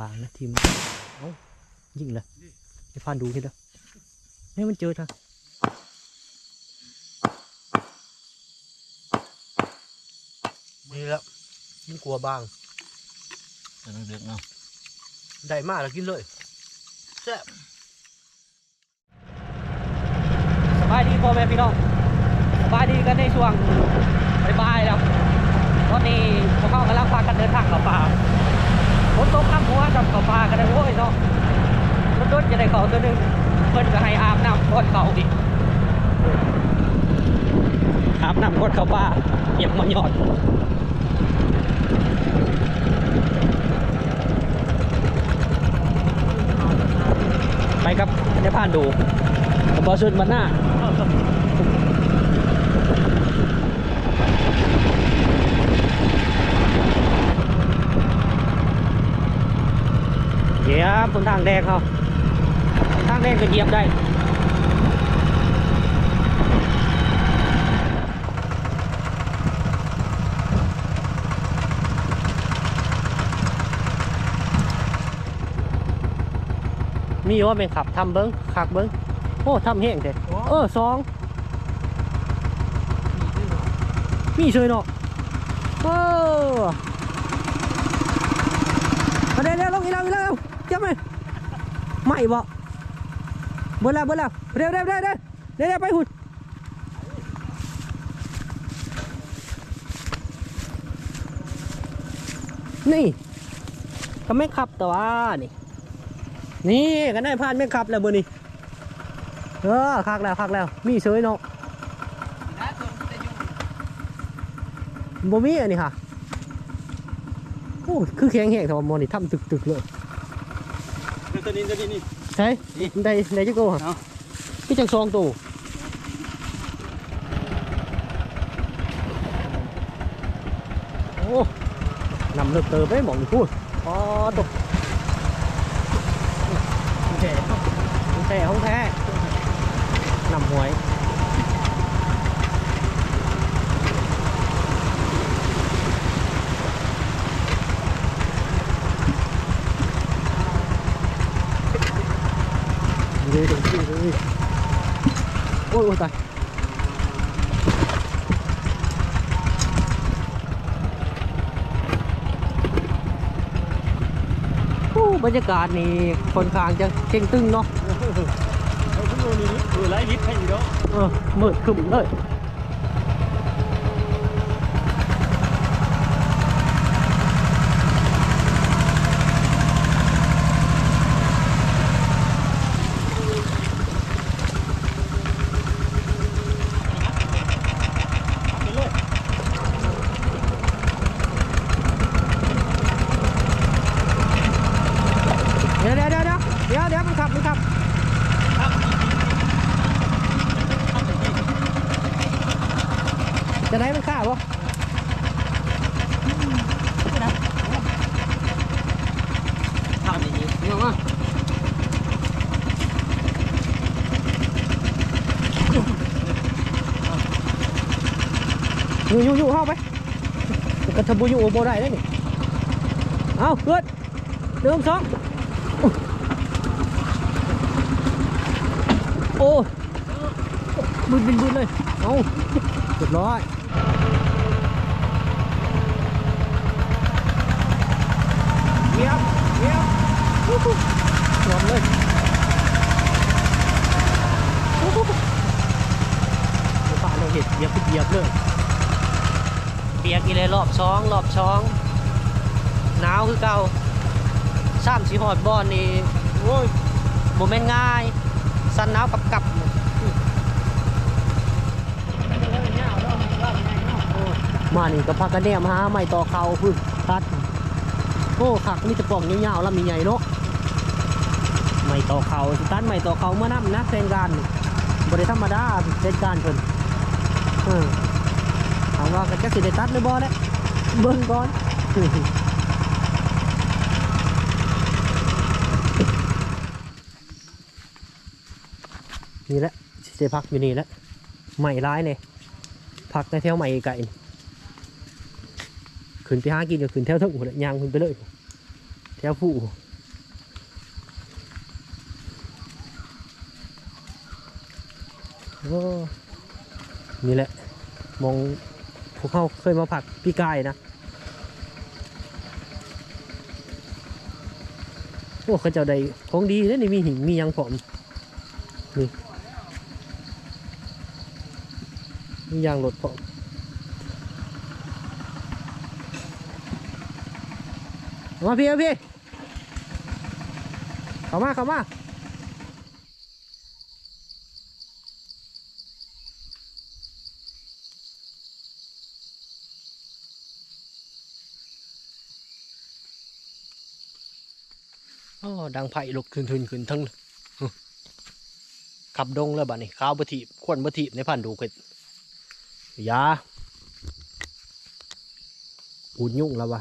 หินบางนะทีมเอ้ายิงเลยไอ้พานดูทีเดียวนี่มันเจอทางนี่แล้วมันกลัวบางจะนึกเด็กเนาะได้มากแล้วกินเลยแซ่บสบายดีพ่อแม่พี่น้องสบายดีกันในช่วงบ่ายๆแล้วตอนนี้พวกเขากำลังพากันเดินทางเข้าป่า เขาตัวหนึงเพิ่นก็ให้อาบน้ำก่อนเขาอีกอาบน้ำก่อนเขาป่าเก็บมันยอดไปครับเดี๋ยวผ่านดูกับอสุดมันหน้าเหยียบบนทางแดงเขา ทางแดงก็เหยียบได้มีว่าเป็นขับทำเบิ้งขักเบิ้งโอ้ทำแห้งเด็ดเออสองมีช่วยเนาะเออมาเดี๋ยวเดี๋ยวลงอีกแล้วอีกแล้วจับไหมไม่บ่ เบิ่แล้วเบิ่แล้วเร็วเร็วเร็วเร็วเร็วไปหุ่นนี่ก็ไม่ขับแต่ว่านี่ นี่กันได้ผ่านไม่ขับแล้วเบอร์นี่เออคักแล้วคักแล้ว มีเฉยเนาะบ่มีอันนี้ค่ะโอ้คือแข็งแห้งแต่ว่ามอนี่ทำตึกๆเลยตัวนี้ตัวนี้นี่ ใช่ได้ได้จักโตค่ะเนาะพี่จักซองโตโอ้นำเลิกเติมไปหมองนี่พูดอ๋อตกแท้ของแท้ของแท้นำหวย ôi ôi tài Ồ, บรรยากาศนี่ค่อนข้างจะเข่งตึงเนาะเอาขึ้นมานี่เอไล่ลิฟต์ให้อีกเนาะเออมืดขึ้นเลยเดี๋ยวเดี๋ยวเดี๋ยวเดี๋ยวเดี๋ยวเดี๋ยวมันขับมันขับ จะได้มันฆ่าปะ ทำอย่างนี้ เนี่ยมา อยู่อยู่อยู่เข้าไปกระทบุอยู่โอโบได้ได้นี่เอาเกิดเดิมสองโอ้บึนบึนบึนเลยเอาเรียบร้อยเยี่ยมเยี่ยมวู้ฮู้สวนเลยเดี๋ยวป่าเราเห็ดเยียบเยียบเลย เปียกอีเลยรอบสองรอบสองหนาวคือเก่าซ้ำสีหอดบอนนี่โอ้ยโมเมนง่าย สันหนาวกับกับมานี่ก็พากันแนมหาไม่ต่อเขาพึ่งตัดโอ้ขักมีแต่ปองยาวๆแล้วมีใหญ่เนาะไม่ต่อเขาสิตันไม่ต่อเขาเมื่อนับนะเซนการบริธรรมดาเซนการเพิ่นออถาม ว่าก็จะสิได้ตัดหรือบ่เนี่ยเบิ่งก่อนนี่แหละสิพักอยู่นี่แหละใหม่ร้ายเนี่ยพักในแถวใหม่ไก่ขึ้นไปหากินก็ขึ้นแถวทั้งหัวยางขึ้นไปเลยแถวผู้นี่แหละมอง พวกเขาเคยมาผักพี่กายนะโอ้เขาเจ้าได้ของดีนะนี่มีหินมียังผมนี่มียางรถผมเอามาพี่เอาพี่เข้ามาเข้ามา ดังไผ่ลุกขึ้นขึ้นขึ้นทั้งขับดงแล้วบ้านี่ข้าวบะทีบขวนบะทีในพันดูเกิดยาอุดยุ่งแล้ววะ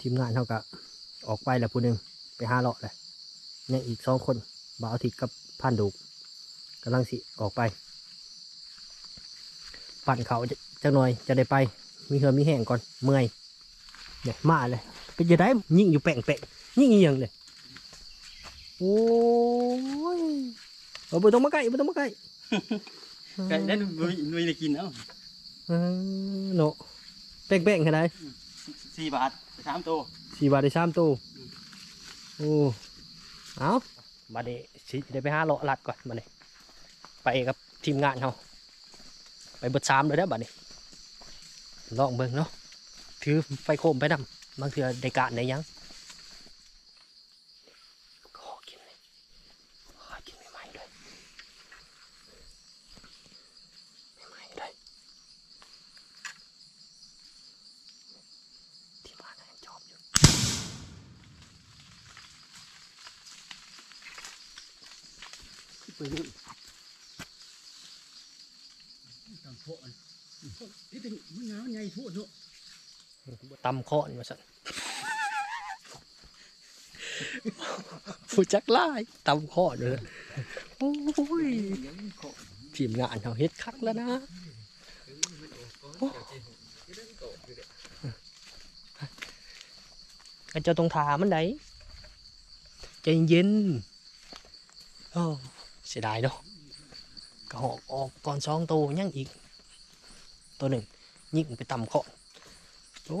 ทีมงานเท่ากับออกไปแล้วผู้หนึ่งไปหาเลาะเลยยังอีกสองคนบ่าวทิตย์กับพันดูกกำลังสิออกไป ปั่นเขาจะ จักหน่อยจะได้ไป มีเหือมีแห้งก่อนเมื่อยเนี่ยมาเลยเป็นจะได้ยิ่งอยู่แป่งแป่งยิ่งอีหยังเลยโอ้ยเอาไปต้องมาใกล้ไปต้องมาใกล้ไก่ได้นุ้ยนุ้ยได้กินเอ้าเออโนแป่งแป่งขนาดไหนสี่บาทสามตัวสี่บาทได้สามตู้โอ้เอามาเดสิเดี๋ยวไปหาเลาะลัดก่อนมาเลยไปกับทีมงานเขาไปเบิดสามเลยนะบัดนี้ ลองเบิ่งเนาะถือไฟโคมไปนำบางเทื่อได้การได้ยังขอกินเลยขอกินใหม่ๆเลยใหม่ๆเลยที่บ้านน่ะยังชอบอยู่ ไปนู่นตามโพนนี่เป็นมันงาวใหญ่ทั่วเนาะ ตำข้อนมาสั่นผู้จักไล่ตำข้อนเลยโอ้ยทีมงานเขาเฮ็ดคักแล้วนะโอ้ก็เจะตรงทามันไดใจเย็นโอ้เสียดายเนาะกระหอกออกก่อนสองตัวยังอีก ตัวหนึ่งยิงไปตำข้อนโอ้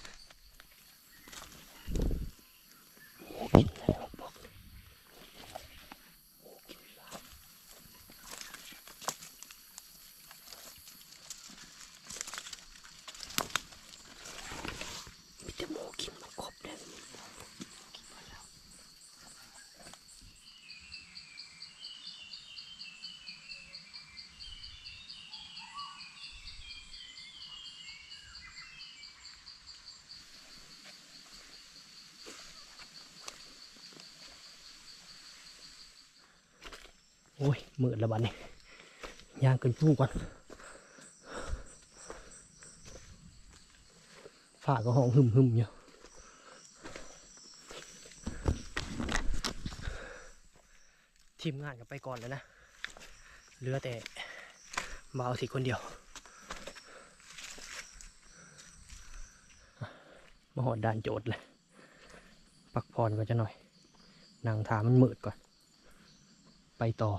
โอ้ยมืดแล้วบัดนี้ย่างขึ้นผู้ก่อนฝ้าก็ห้องหึมหึมอยู่ทีมงานก็ไปก่อนแล้วนะ เหลือแต่บ่าสิคนเดียว มาหอดด่านโจทย์เลยพักผ่อนก็จะหน่อยนั่งถามมันมืดก่อน ไปต่อ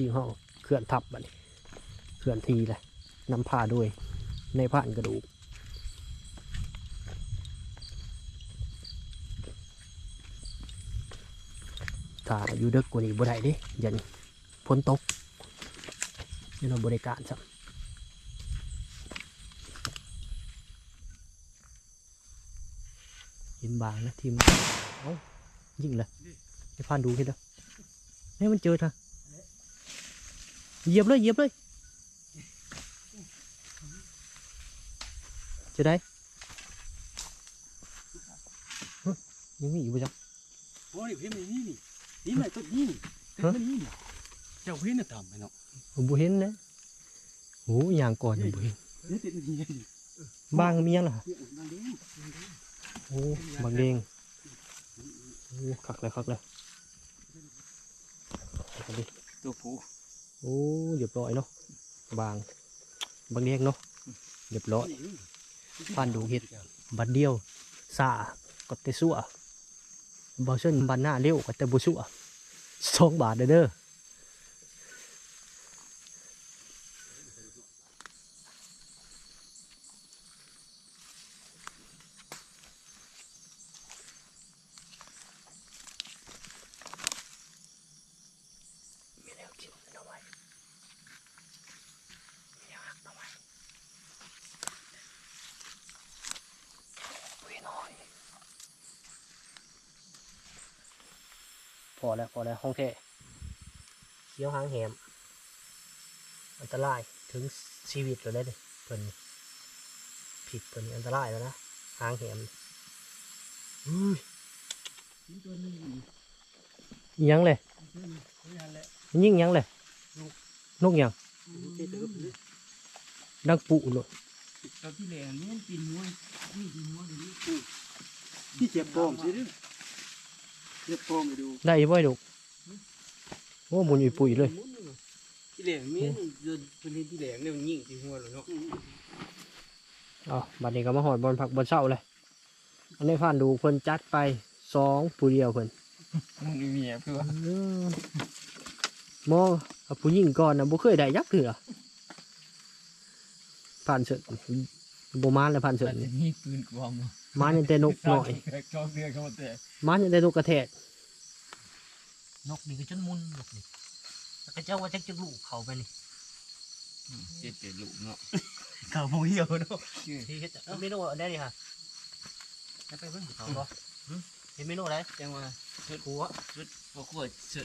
ทีห้องเคลื่อนทับบัดนี้เคลื่อนทีเลยนำพาด้วยในผ่านกระดูกถ้าอยู่เด็กกว่านี้บ่ได้ดิยันพ้นตกนี่เราบริการสัยินบางนะทีมเอ้ายิงเลยไอ้พานดูคิดเด้อให้มันเจอเธอ เหยียบเลยเหยียบเลย จะได้เฮ้ยยังมีอยู่ปะจ๊ะโอ้ยเห็นไหมนี่นี่นี่ไหนต้นนี่ต้นนี่เจ้าเห็นน่ะตามไปเนาะผมบ่เห็นนะโอ้ยางก่อนยังบ่เห็นนี่ติดนี่ไงบางมียังล่ะเรื่องนั่นเองโอ้บางเดงโอ้คักเลยคักเลยเอาดิตัวผู้ โอ้เรียบร้อยเนาะบางบางเดงเนาะเรียบร้อยฟันดูเห็ดบัดเดียวสาก็เตสัวบอลเช่นบันหน้าเร็วก็แต่บุสัวสองบาทเด้อเด้อมีแนวกินเอาไว้มีแนวหักเอาไว้ปุยน้อย พอแล้วพอแล้วห้องแท้เคี้ยวหางแหมอันตรายถึงชีวิตเราได้เลยเพิ่นผิดเพิ่นนี่อันตรายแล้วนะหางแหมอุ้ยชิ้นตัวนึงอิหยังเลยตัวนึงเขายันแหละมันยิ่งอิหยังเลยนกหยังเจ็ดเด้อเลยดังปุเลยตอนที่แหลมนี่มันกินหัวนี่กินหัวอยู่นี่ที่เจ็บปอมสิเด้อ เจ็บปอมไปดูได้อีกบ่ไอ้ดุกโอ้หมุนอยู่ปุ๋ยเลยที่แหลมนี่เดินเป็นที่แหลมเนี่ยมันยิงที่หัวเลยเนาะเอ๋อบัดนี้ก็มาหอดบอลผักบอลเศร้าเลยอันนี้ผ่านดูเพิ่นจัดไปสองผู้เดียวเพิ่นมันมีเมียเพื่ออืมมองเอาผู้หญิงก่อนนะบ่เคยได้ยักเถื่อผ่านเสร็จบ่มานเลยผ่านเสร็จนี่ปืนกวางมานยังแต่นกหน่อย ชอบเรือเขาแต่มานยังแต่นกกระแทกนกนี่ก็จนมุนนกนี่แล้วก็เจ้าว่าจักจักลูกเขาไปนี่เจ็ดเจ็ดลูกเนาะเขาบ่เหี่ยวเนาะที่เฮ็ดเอ้าเมนูอันใดนี่ค่ะแล้วไปเบิ่งเขาบ่หึเห็นเมนูอะไรจังว่าขัวพวกขวดสุด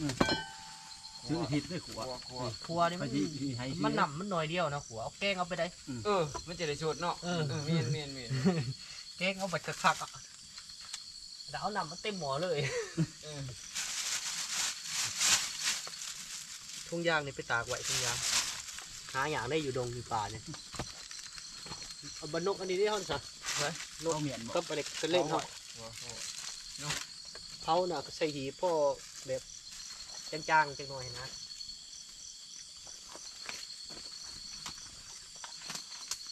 ซื้อผิดได้ขวดขวดขัวนี่มันไปที่ที่ให้ที่มันหนำมันหน่อยเดียวนะขัวเอาแกงเอาไปได้เออมันจะได้ชดเนาะเออเมียนเมียนเมียนแกงเอาไปคักๆอะ แล้วเอาน้ำมันเต็มหม้อเลยเออทุ่งยางนี่ไปตากไว้ทุ่งยางหาอย่างได้อยู่ดงอยู่ป่าเนี่ยเอาบรรนกอันนี้ได้ห้องสักนกเมียนก็ไปเล็กก็เล่นเขาหัวหัวเผาน่ะก็ใส่หีพ่อแบบจางๆจังหน่อยนะ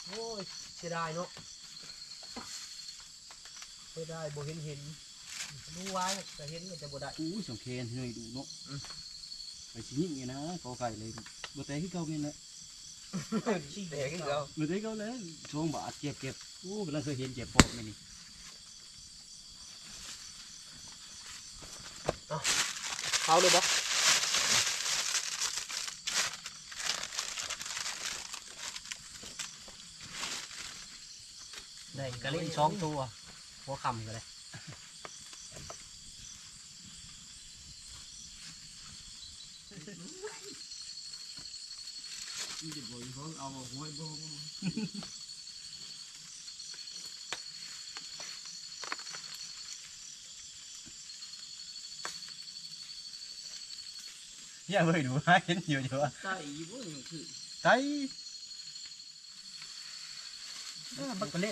โอ้ยเสียดายเนาะเสียดายบ่เห็นเห็น รู้ไว้แต่เห็นก็จะบ่ได้อู้สองเคนหน่อยดูเนาะไปชิ้นยิงไงนะกอไก่เลยบ่แต่ที่เก่าเงี้ยแหละชี้แดงอีกแล้วบ่แต่เก่าเลยช่วงบาทเก็บเก็บอู้กำลังเคยเห็นเจ็บปอกไหมนี่เขาเลยบ่ได้ก็เล่นสองตัวหัวคำก็ได้นี่ บ่อยเขาเอามาห้อยบ่อย่าไปดูให้เห็นอยู่เดี๋ยวใช่บ่คือไก่มันก็เ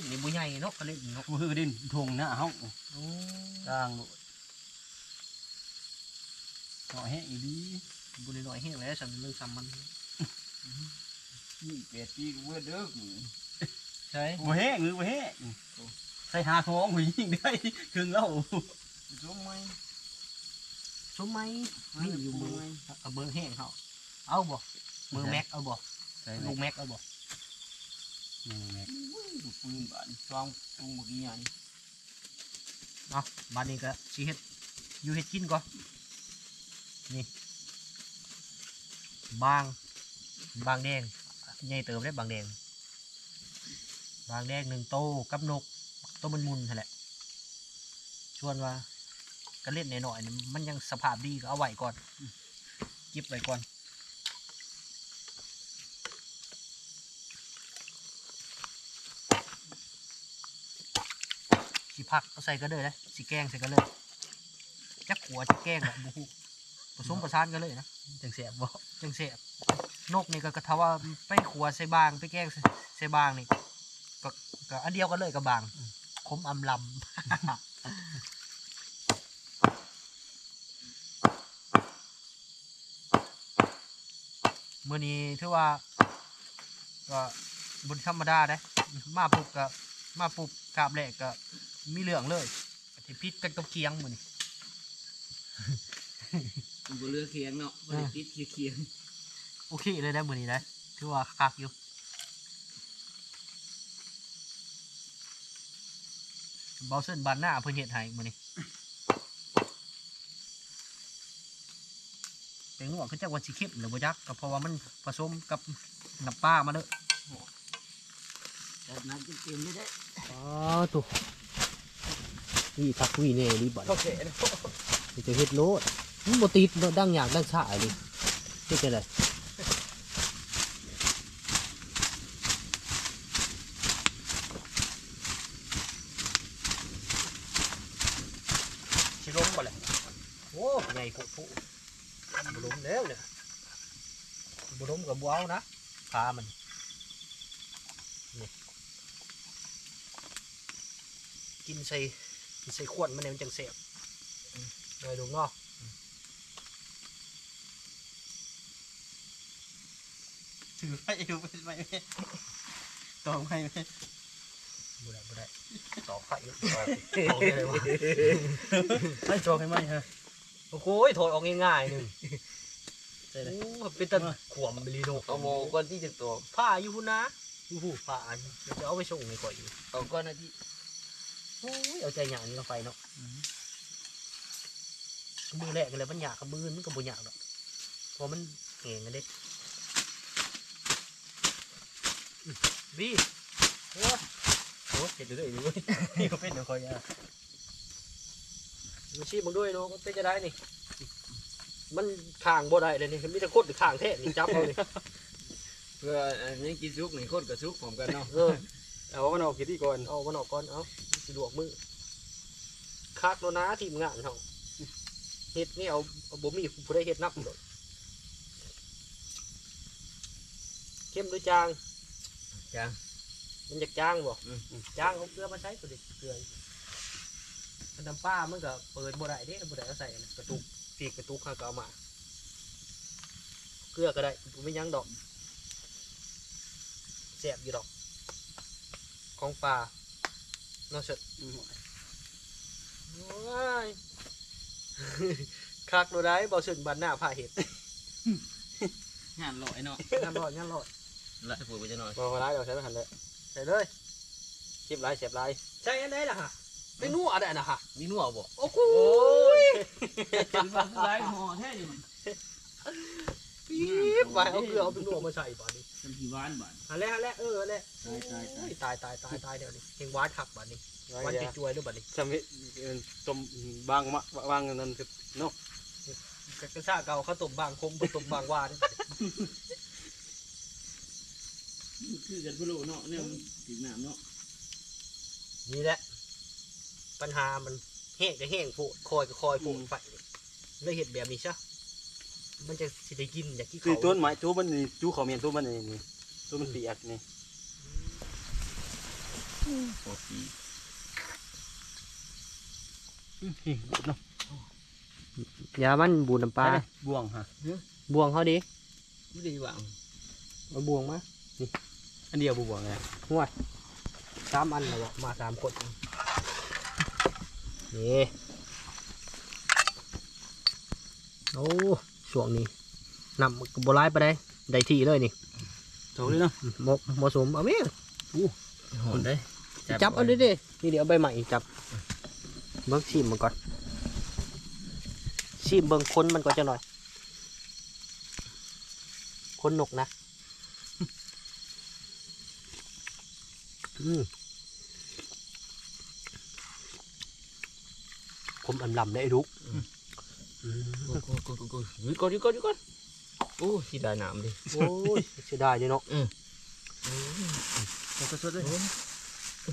ยแห้งอีดีบ่ได้น้อยแฮงแล้วสำนึกซ้ำมันนี่เป็ดปีกูเบิดเด้อกูใช่บ่แห้งหรือบ่แห้งใส่หาท้องหูยิงได้ครึ่งแล้วสมไหมสมไหมมีอยู่มือเอาเบอร์แห้งเขาเอาบ่เบอร์แม็กเอาบ่ใส่ลูลูกกแม็กเอาบ่แม็กลูกปืนบานซองตูบักใหญ่เนาะบ้านนี้ก็สิเฮ็ดอยู่เฮ็ดกินก่อนนี่บาง บางแดง ใหญ่เติมได้บางแดง บางแดงหนึ่งโตกับนกตัวมันมุนนั่นแหละ ชวนว่าก็เล่นหน่อยๆมันยังสภาพดีก็เอาไว้ก่อนเก็บไว้ก่อนสิพักเอาใส่ก็เลยนะสิแกงใส่ก็เลยจักหัวจักแกงแบบบุหู ผสมประสานกันเลยนะจังเสียบบ่จังเสียบนกนี่ก็กระทว่าไปขัวใส่บางไปแก้งใส่บางนี่ก็ก็อันเดียวกันเลยกับบางคมอำลำมื่อนี้ถือว่า ก็บนธรรมดาได้ มาปุ๊บก็มาปุ๊บกราบแหลกก็มีเรื่องเลยที่พิษกันกับเคียงมือนี้ มันบ่เลือกเคียงเนาะบ่ได้ติดเคียงโอเคเลยได้มือนี้ได้ถือว่าคักอยู่เบาเส้นบานหน้าเพิ่นเฮ็ดให้มือนี้เป็นหัวคือจักว่าสิเข้มหรือบ่จักก็เพราะว่ามันผสมกับน้ำปลามาเด้อจัดน้ำเต็มๆเลยได้อ๋อถูกวีคักวีเน่รีบอดโอเคนี่จะเฮ็ดโลด มันบ่ติดบ่ดังอยากดังชาเลยเฮ็ดจังได๋สิล้มบ่แหละโอ้ใหญ่ปุ๊ปุ๊บ่ล้มแล้วเนี่ยบ่ล้มกับบ่เอานะขามันนี่กินใส่กินใส่ขวดมันเนี่ยมันจังแซ่บอืมเลยดูเนา ถือไฟดูไปไหมตองให้ไหมบ่ได้บ่ได้ต่อไฟต่อต่อได้เลยวะให้จองให้ไหมฮะโอ้โหถอยออกง่ายๆหนึงโอ้เป็นตะขวมไปลีโดเอาโมก่อนที่จะตัวผ้าอยู่พุ่นนะอยู่ผู้ผ้าอันเดี๋ยวจะเอาไปส่งในก่อยอยู่เอาก่อนนะที่โอ้ยเอาใจหยางนี่ลงไปเนาะมือแรกกันเลยมันหยากกับมือมันก็บ่หยากดอกเพราะมันแห้งกันเด็ก วีโอ้โหเห็ดอยู่ด้วยอยู่เว้ยนี่ก็เป็นเดี๋ยวคอยอะมาชี้มึงด้วยเนาะมันเป็นจะได้นี่ มันข้างบ่ได้เลยนี่มีแต่โคตรข้างแท้นี่จับเอาเลยเพื่ออันนี้กินซุกนี่คนกับซุกพร้อมกันเนาะเออเอามันออกกี่ที่ก่อนเอามันออกก่อนเอาสะดวกมือคักแล้วนะทีมงานเขาเฮ็ดนี่เอาเอาบ่มีผู้ได้เฮ็ดนับดอกเข้มหรือจาง จ้ามันอยากจางบ่อืมจางเอาเกลือมาใช้ตัวดิเกลือมันน้ำป้ามันก็เปิดบ่ได้เด้บ่ได้เอาใส่อันนั้นกระตุกปีกกระตุกข้าก็เอามา เกลือก็ได้บ่มีหยังดอกแซ่บอยู่ดอก ของปลาเนาะเสร็จโอ้ยคักโดได้บ่สึนบันหน้าผ้าเห็ด งานลอยเนาะ งานรอดงานรอด ละพูดไปจะหน่อยมาไล่เราใช้ไม่ทันเลยใส่เลยคลิปไล่เสียบไล่ใช่อันไหนล่ะฮะไม่นัวอะไรนะฮะมีนัวบ่โอ้โหเป็นฟังไล่หอแท้อยู่มันปี๊บไปเอาเกลือเอาเป็นนัวมาใส่ป่านี้เป็นผีหวานบาดฮะแล้วฮะแล้วเออแล้วตายตายตายโอ้ยตายตายตายเดี๋ยวนี้เฮงหวานขับบัดนี้หวานจะจวยด้วยบัดนี้จำวิต้มบางมะบางนั่นคือเนาะกระซ่าเก่าเขาวต้มบางคมบ่ต้มบางหวาน คือกันบ่รู้เนาะเนี่ยมันถึงน้ำเนาะนี่แหละ ปัญหามันแห้งก็แห้งโพดคอยก็คอยโพดไปเลยเห็ดแบบนี้ซะมันจะสิได้กินอย่างที่คือเขา ต้นไม้จูมันนี่จูเขาเมียนจูมันนี่นี่จูมันเปียกนี่โอ้ปีเนาะยามันบูน้ำปลาบ่วงฮะบวงเขาดิบ่ได้หวัง มาบวงมา อันเดียวบ่วงไงห่วยสามอันแล้วบ่มาสามคนนี่โอ้ช่วงนี้นำกบร้ายไปได้ได้ที่เลยนี่โถเลยเนาะเหมาะเหมาะสมเอาไหมหอนได้จับเอาดิดินี่เดี๋ยวเอาใบใหม่จับเบิ้งชิมมันก่อนชิมเบิ้งคนมันก่อนจะหน่อยคนนกนะ อืม ผมอำลำได้ไอ้ลูกอืมกูกูกูกูหยุดก่อนหยุดก่อนหยุดก่อนโอ้สิได้น้ำดิโอ้ยเสียดายเนาะสดๆเลย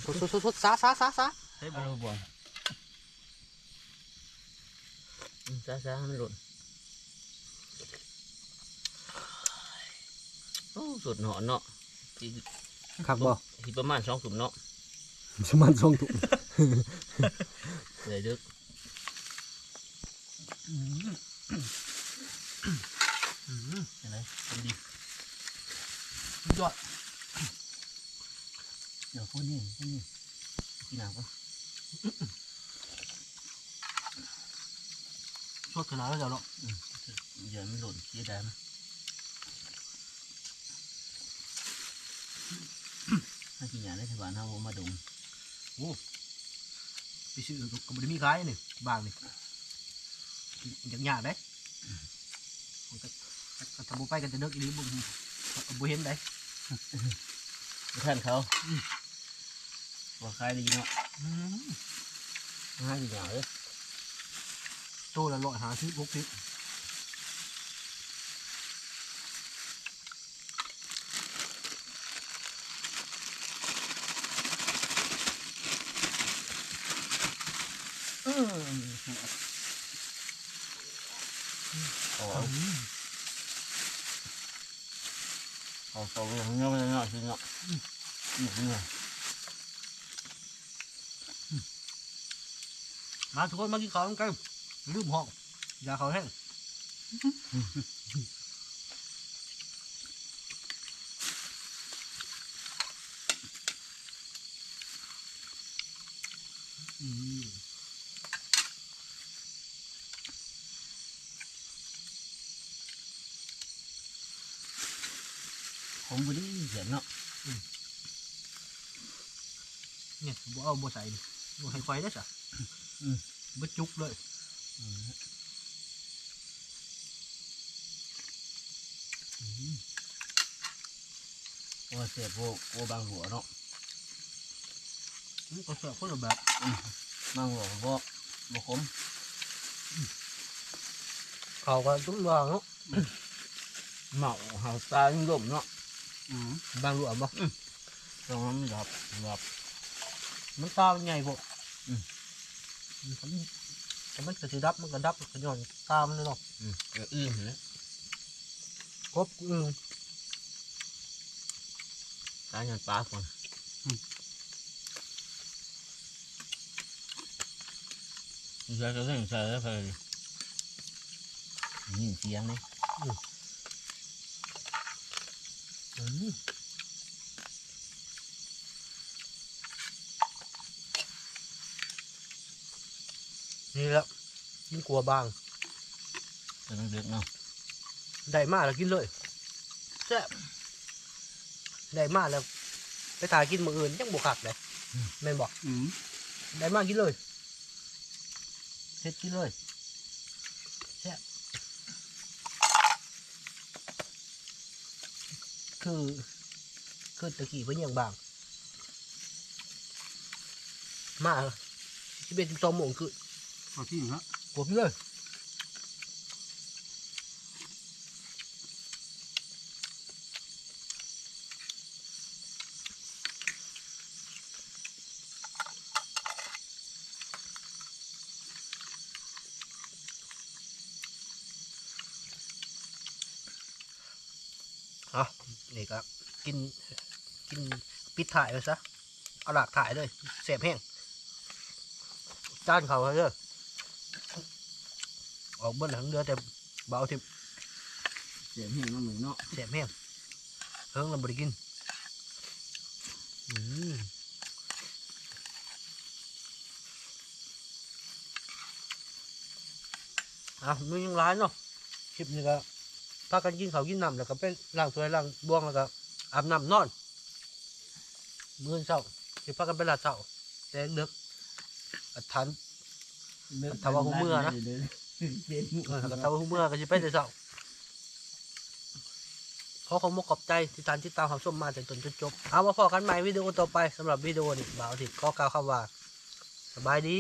สดสดสดสดซาซาซาซาให้บ่บ่วงซ่าๆมันหล่นโอ้สุดหนอนเนาะที่ คักบ่ที่ประมาณสองถุงเนาะสมันทรงถุงเลยดึกอะไรเป็นดียอดเดี๋ยวพูดนี่พูดนี่กินน้ำก่อนชดขนาดแล้วเจ้าเนาะเดี๋ยวมันหล่นเสียดายมั้ ยถ้ากินอย่างได้ถือว่าเอามาดมไปซื้อก็บ่ได้มีขายนี่บางนี่อย่างยากได้มันก็ก็ทำบ่ไปกันจะเลิกอีหลีบ่บ่เห็นได้ท่านเขาว่าคล้ายดีเนาะง่ายดีอย่างเลยตัวละร้อยห้าสิบหกสิบ อ๋อเอาตัวเรื่องเงี้ย เนาะจริงเนาะหนุกมาทุกคนมากินข้าวกันลืมห้องยาเขาแห้งอืมผมบ่ได้เสียงเนาะ เนี่ยบ่เอาบ่ใส่ดิบ่ให้ไฟได้จ้ะบ่จุกเลยว่าเสียบพวกพวกบางหัวเนาะมันก็เสิร์ฟคนละแบบบางหัวพวกบ่คมเขาก็ตุ้มวางเนาะเหมาหาตายิ่งลมเนาะบางหลวมบ่ตรงนั้นมันหลับหลับ มันตามันใหญ่บ่อืม มันแต่มันก็สิดับมันก็ดับก็ย้อนตามันเนาะอืมเอออื้อเห็นไหมกบอืมตาหยันปลาก่อนใช่ก็เรื่องใช่แล้วไปยินเสียงนี่อืม นี่แหละมันกลัวบางจะต้องเดือดเนาะได้มาแล้วกินเลยแซ่บได้มาแล้ว ไปถ่ายกินมื้ออื่นยังบ่คักเลยแม่นบอกได้มากินเลยเฮ็ดกินเลยแซ่บคือคือตะกี้เพิ่นยังบาง มาที่เป็นสองโมงคือ เอาที่ฮะกดเลยอะนี่ก็กิน กินปิดถ่ายไปซะ เอาหลักถ่ายเลยเสียบแห้งจานเขาเลย ออกเบิ้ลหลังเรือแต่เบาทิพเสียงเห็นมันเหมือนเนาะเสียแม่งเฮิงเราบริกินอืมอะมียังร้ายเนาะคลิปนี้ก็พากันกินเขาวกินน้ำแล้วก็เป็นล้างถ้วยล้างบ้วงแล้วก็อาบน้ำนอนมื้อเช้าสิพากันไปลาดเช้าแต่เด็กอัดทันถ้าว่าหูเมื่อนะ เย็นเออแล้วก็ตามเมื่อก็จะไปแต่เช้าขอขอบคุณขอบใจที่ตามที่ตามความชมมาจนจนจนจบเอามาพอกันใหม่วิดีโอต่อไปสำหรับวิดีโอนี้บ่าวที่ขอกล่าวคำว่า สบายดี